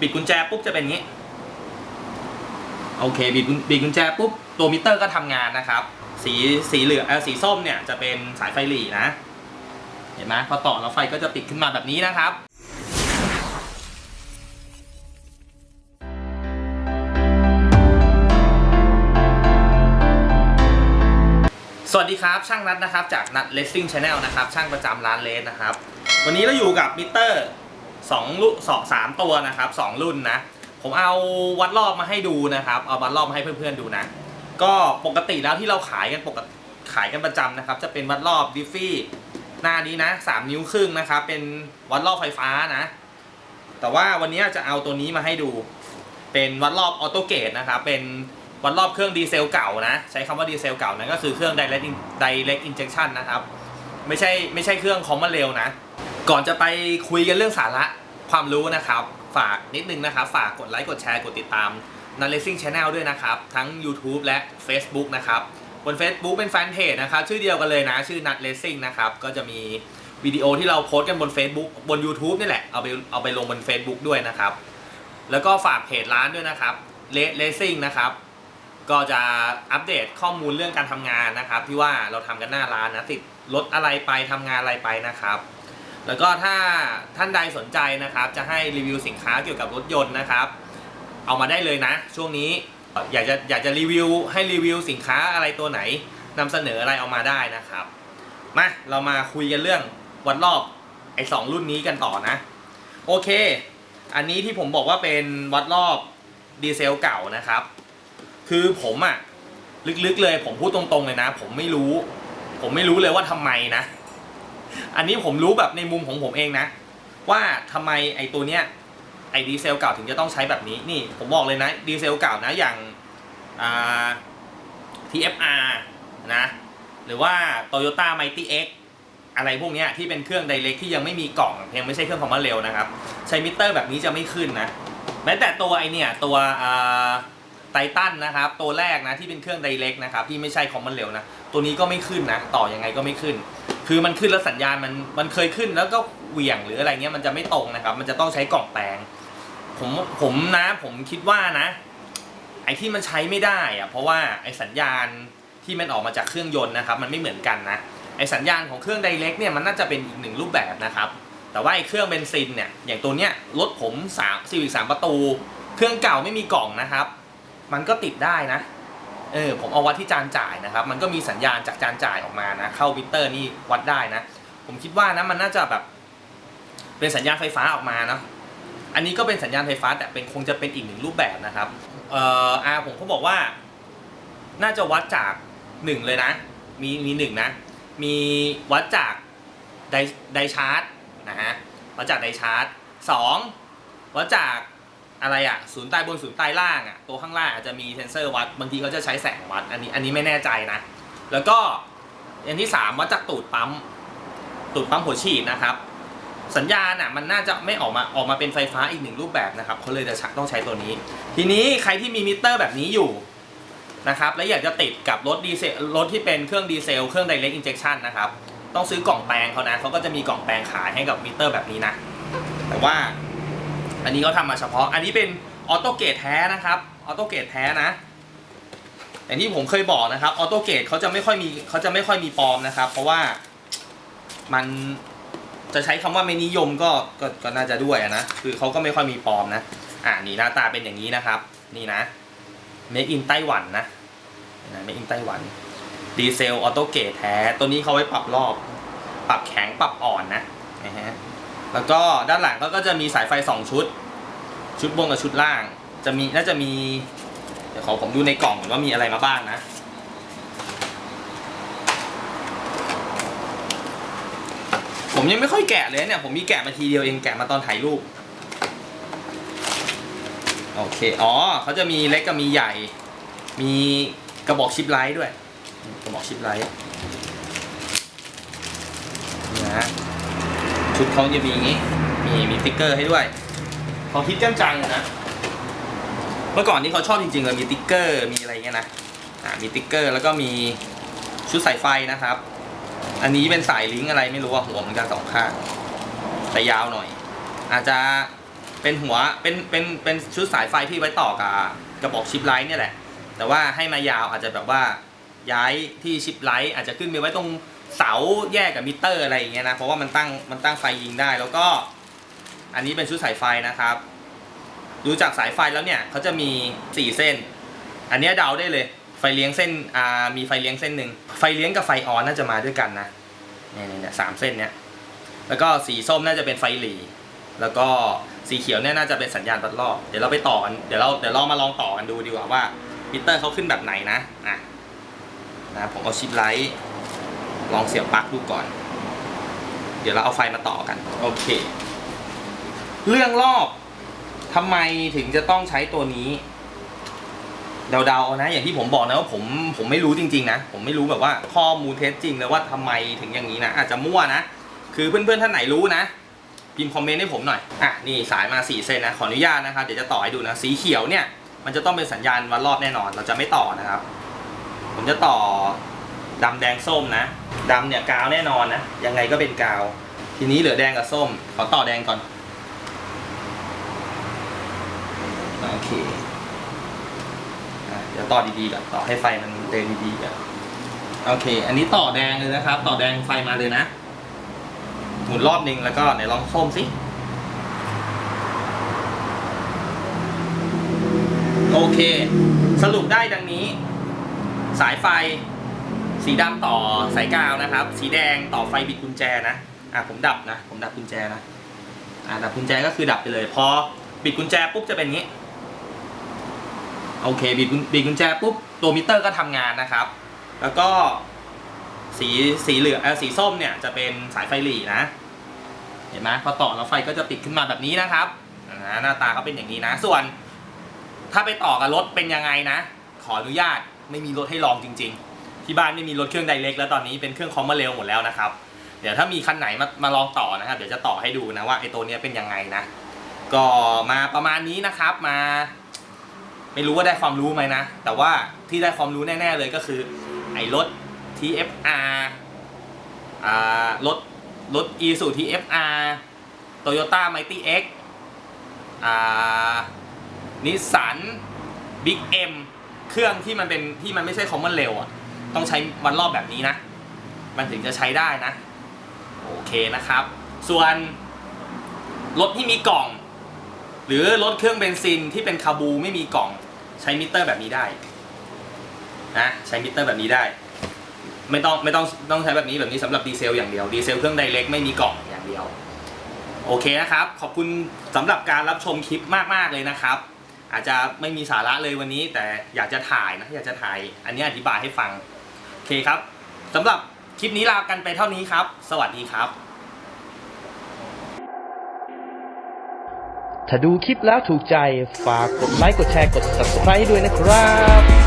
บิดกุญแจปุ๊บจะเป็นอย่างนี้ โอเคบิดกุญบิดกุญแจปุ๊บตัวมิเตอร์ก็ทำงานนะครับ สีสีเหลืองเออสีส้มเนี่ยจะเป็นสายไฟหลีนะ เห็นไหมพอต่อแล้วไฟก็จะติดขึ้นมาแบบนี้นะครับสวัสดีครับช่างนัดนะครับจากนัดเลสซิ่งชาแนลนะครับช่างประจำร้านเลสนะครับ วันนี้เราอยู่กับมิเตอร์ สองรุ่นสองสามตัวนะครับสองรุ่นนะ ผมเอาวัดรอบมาให้ดูนะครับ เอาวัดรอบมาให้เพื่อนๆดูนะ ก็ปกติแล้วที่เราขายกันปกติขายกันประจำนะครับ จะเป็นวัดรอบดิฟฟี่หน้านี้นะสามนิ้วครึ่งนะครับ เป็นวัดรอบไฟฟ้านะ แต่ว่าวันนี้จะเอาตัวนี้มาให้ดู เป็นวัดรอบออโตเกตนะครับ เป็นวัดรอบเครื่องดีเซลเก่านะ ใช้คำว่าดีเซลเก่านะก็คือเครื่อง direct in- direct injection นะครับ ไม่ใช่ไม่ใช่เครื่องคอมมาเร็วนะ ก่อนจะไปคุยกันเรื่องสาระความรู้นะครับ ฝากนิดนึงนะครับ ฝากกดไลค์กดแชร์กดติดตามนันเลสซิ่งช n แนลด้วยนะครับ ทั้ง YouTube และ Facebook นะครับ บน Facebook เป็นแฟนเพจนะครับ ชื่อเดียวกันเลยนะ ชื่อนัดเลสซิ่งนะครับ ก็จะมีวิดีโอที่เราโพสต์กันบน Facebook บน YouTube นี่แหละ เอาไปเอาไปลงบน Facebook ด้วยนะครับ แล้วก็ฝากเพจร้านด้วยนะครับเลสซิ่งนะครับ ก็จะอัปเดตข้อมูลเรื่องการทำงานนะครับ ที่ว่าเราทำกันหน้าร้านนะติดรถอะไรไปทำงานอะไรไปนะครับ แล้วก็ถ้าท่านใดสนใจนะครับ จะให้รีวิวสินค้าเกี่ยวกับรถยนต์นะครับ เอามาได้เลยนะ ช่วงนี้อยากจะอยากจะรีวิวให้รีวิวสินค้าอะไรตัวไหนนำเสนออะไรเอามาได้นะครับมาเรามาคุยกันเรื่องวัดรอบไอ้สองรุ่นนี้กันต่อนะ โอเค อันนี้ที่ผมบอกว่าเป็นวัดรอบดีเซลเก่านะครับ คือผมอะลึกๆเลยผมพูดตรงๆเลยนะ ผมไม่รู้ ผมไม่รู้เลยว่าทำไมนะ อันนี้ผมรู้แบบในมุมของผมเองนะ ว่าทำไมไอ้ตัวเนี้ยไอดีเซลเก่าถึงจะต้องใช้แบบนี้นี่ผมบอกเลยนะดีเซลเก่านะอย่างอ่า TFR นะหรือว่า Toyota Mighty X อะไรพวกนี้ที่เป็นเครื่องไดเ c กที่ยังไม่มีกล่องยังไม่ใช่เครื่องคอมมาเร็วนะครับ ใช้มิเตอร์แบบนี้จะไม่ขึ้นนะแม้แต่ตัวไอเนี่ยตัวไททันนะครับตัวแรกนะที่เป็นเครื่องไดเ c กนะครับที่ไม่ใช่คอมมานเร็วนะตัวนี้ก็ไม่ขึ้นนะต่อยังไงก็ไม่ขึ้น คือมันขึ้นแล้วสัญญาณมันมันเคยขึ้นแล้วก็เหวี่ยงหรืออะไรเงี้ยมันจะไม่ตรงนะครับ มันจะต้องใช้กล่องแปลง ผมผมนะ ผมคิดว่านะ ไอ้ที่มันใช้ไม่ได้อะเพราะว่าไอ้สัญญาณที่มันออกมาจากเครื่องยนต์นะครับ มันไม่เหมือนกันนะไอ้สัญญาณของเครื่องไดเ c กเนี่ยมันน่าจะเป็นอีกหนึ่งรูปแบบนะครับ แต่ว่าไอ้เครื่องเบนซินเนี่ยอย่างตัวเนี้ยรถผม3 Civic 3ประตู เครื่องเก่าไม่มีกล่องนะครับ มันก็ติดได้นะ เออผมเอาวัดที่จานจ่ายนะครับ มันก็มีสัญญาณจากจานจ่ายออกมานะเข้ามิเตอร์นี่วัดได้นะ ผมคิดว่านะมันน่าจะแบบ เป็นสัญญาณไฟฟ้าออกมาเนอะอันนี้ก็เป็นสัญญาณไฟฟ้าแต่เป็นคงจะเป็นอีกหนึ่งรูปแบบนะครับเอ่ออาผมเขาบอกว่า น่าจะวัดจากหนึ่งเลยนะ มีมีหนึ่งนะ มีวัดจากไดไดชาร์จนะฮะวัดจากไดชาร์จสองวัดจาก อะไรอะศูนย์ใต้บนศูนย์ใต้ล่างอะตัวข้างล่างอาจจะมีเซนเซอร์วัด บางทีเขาจะใช้แสงวัด อันนี้อันนี้ไม่แน่ใจนะ แล้วก็อย่างที่สามวัดจากตูดปั๊ม ตูดปั๊มหัวฉีดนะครับ สัญญาณอะมันน่าจะไม่ออกมาออกมาเป็นไฟฟ้าอีกหนึ่งรูปแบบนะครับเขาเลยจะต้องใช้ตัวนี้ ทีนี้ใครที่มีมิเตอร์แบบนี้อยู่นะครับและอยากจะติดกับรถดีเซลรถที่เป็นเครื่องดีเซลเครื่อง direct injection นะครับ ต้องซื้อกล่องแปลงเขานะเขาก็จะมีกล่องแปลงขายให้กับมิเตอร์แบบนี้นะ แต่ว่า อันนี้เขาทำมาเฉพาะ อันนี้เป็นออโตเกตแท้นะครับออโตเกตแท้นะอย่างที่ผมเคยบอกนะครับออโตเกตเขาจะไม่ค่อยมีเขาจะไม่ค่อยมีปลอมนะครับ เพราะว่ามันจะใช้คำว่าไม่นิยมก็ก็ก็น่าจะด้วยนะคือเขาก็ไม่ค่อยมีปลอมนะ อ่านี่หน้าตาเป็นอย่างนี้นะครับ นี่นะ Made in ไต้หวันนะนะ Made in ไต้หวันดีเซลออโตเกตแท้ ตัวนี้เขาไว้ปรับรอบ ปรับแข็งปรับอ่อนนะนะฮะ แล้วก็ด้านหลังเขาก็จะมีสายไฟ 2 ชุด ชุดบนกับชุดล่าง จะมีน่าจะมี เดี๋ยวขอผมดูในกล่องก่อนว่ามีอะไรมาบ้างนะผมยังไม่ค่อยแกะเลยเนี่ย ผมมีแกะมาทีเดียวเองแกะมาตอนถ่ายรูป โอเค อ๋อเขาจะมีเล็กกับมีใหญ่ มีกระบอกชิปไลท์ด้วย กระบอกชิปไลท์นี่นะ ชุดเขาจะมีอย่างนี้ มีมีสติ๊กเกอร์ให้ด้วยเขาคิดจังจังเลยนะ เมื่อก่อนนี้เขาชอบจริงๆเลยมีสติ๊กเกอร์มีอะไรเงี้ยนะอ่ามีสติ๊กเกอร์แล้วก็มีชุดสายไฟนะครับ อันนี้เป็นสายลิงก์อะไรไม่รู้ว่าหัวเหมือนกันสองข้างแต่ยาวหน่อย อาจจะเป็นหัวเป็นเป็นเป็นชุดสายไฟที่ไว้ต่อกับกระบอกชิปไลท์เนี่ยแหละ แต่ว่าให้มายาวอาจจะแบบว่าย้ายที่ชิปไลท์อาจจะขึ้นไปไว้ตรง เสาแยกกับมิเตอร์อะไรอย่างเงี้ยนะเพราะว่ามันตั้งมันตั้งไฟยิงได้แล้วก็ อันนี้เป็นชุดสายไฟนะครับ ดูจากสายไฟแล้วเนี่ยเขาจะมี 4 เส้น อันนี้เดาได้เลย ไฟเลี้ยงเส้นอ่ามีไฟเลี้ยงเส้นหนึ่งไฟเลี้ยงกับไฟออนน่าจะมาด้วยกันนะเนี่ยเนี่ยเนี่ยสามเส้นเนี้ยแล้วก็สีส้มน่าจะเป็นไฟหลีแล้วก็สีเขียวเนี่ยน่าจะเป็นสัญญาณตัดรอบเดี๋ยวเราไปต่อกันเดี๋ยวเราเดี๋ยวเรามาลองต่อกันดูดีกว่าว่ามิเตอร์เขาขึ้นแบบไหนนะอะนะผมเอาชิปไลท์ ลองเสียบปลั๊กดูก่อน เดี๋ยวเราเอาไฟมาต่อกัน โอเค เรื่องรอบทำไมถึงจะต้องใช้ตัวนี้เดาๆนะ อย่างที่ผมบอกนะว่าผมผมไม่รู้จริง ๆ นะ ผมไม่รู้แบบว่าข้อมูลเท็จจริงนะว่าทำไมถึงอย่างนี้นะ อาจจะมั่วนะ คือเพื่อนๆท่านไหนรู้นะ พิมพ์คอมเมนต์ให้ผมหน่อย อะ นี่สายมา4เส้นนะ ขออนุญาตนะครับ เดี๋ยวจะต่อให้ดูนะ สีเขียวเนี่ย มันจะต้องเป็นสัญญาณวัดรอบแน่นอน เราจะไม่ต่อนะครับ ผมจะต่อ ดำแดงส้มนะดำเนี่ยกาวแน่นอนนะยังไงก็เป็นกาว ทีนี้เหลือแดงกับส้มขอต่อแดงก่อนโอเคอะเดี๋ยวต่อดีๆก่อนต่อให้ไฟมันเดินดีๆก่อนโอเค อันนี้ต่อแดงเลยนะครับ ต่อแดงไฟมาเลยนะ หมุนรอบนึงแล้วก็ไหนลองส้มสิโอเค สรุปได้ดังนี้ สายไฟ สีดำต่อสายกาวนะครับ สีแดงต่อไฟบิดกุญแจนะอะผมดับนะ ผมดับกุญแจนะอะดับกุญแจก็คือดับไปเลย พอบิดกุญแจปุ๊บจะเป็นงี้โอเคบิดบิดกุญแจปุ๊บตัวมิเตอร์ก็ทำงานนะครับ แล้วก็สีสีเหลืองเออสีส้มเนี่ยจะเป็นสายไฟหลีนะ เห็นไหมพอต่อแล้วไฟก็จะติดขึ้นมาแบบนี้นะครับอ่าหน้าตาเขาเป็นอย่างนี้นะ ส่วน ถ้าไปต่อกับรถเป็นยังไงนะ ขออนุญาตไม่มีรถให้ลองจริง ๆ ที่บ้านไม่มีรถเครื่องไดเรกแล้วตอนนี้เป็นเครื่องคอมมาเร็วหมดแล้วนะครับ เดี๋ยวถ้ามีคันไหนมามาลองต่อนะครับ เดี๋ยวจะต่อให้ดูนะว่าไอ้ตัวเนี้ยเป็นยังไงนะ ก็มาประมาณนี้นะครับมา ไม่รู้ว่าได้ความรู้ไหมนะ แต่ว่าที่ได้ความรู้แน่ ๆ เลยก็คือ ไอ้รถ TFR อ่ารถรถ e s u TFR Toyota Mighty X อ่านิสสัน Big M เครื่องที่มันเป็นที่มันไม่ใช่ common เร็วอะ ต้องใช้วันรอบแบบนี้นะ มันถึงจะใช้ได้นะ โอเคนะครับ ส่วนรถที่มีกล่อง หรือรถเครื่องเบนซินที่เป็นคาบูไม่มีกล่อง ใช้มิเตอร์แบบนี้ได้นะใช้มิเตอร์แบบนี้ได้ ไม่ต้องไม่ต้องต้องใช้แบบนี้แบบนี้สำหรับดีเซลอย่างเดียวดีเซลเครื่องไดเรกไม่มีกล่องอย่างเดียว โอเคนะครับ ขอบคุณสำหรับการรับชมคลิปมากๆเลยนะครับ อาจจะไม่มีสาระเลยวันนี้ แต่อยากจะถ่ายนะอยากจะถ่าย อันนี้อธิบายให้ฟัง เคครับสำหรับคลิปนี้ลากันไปเท่านี้ครับ สวัสดีครับ ถ้าดูคลิปแล้วถูกใจฝากกดไลค์กดแชร์กด subscribe ให้ด้วยนะครับ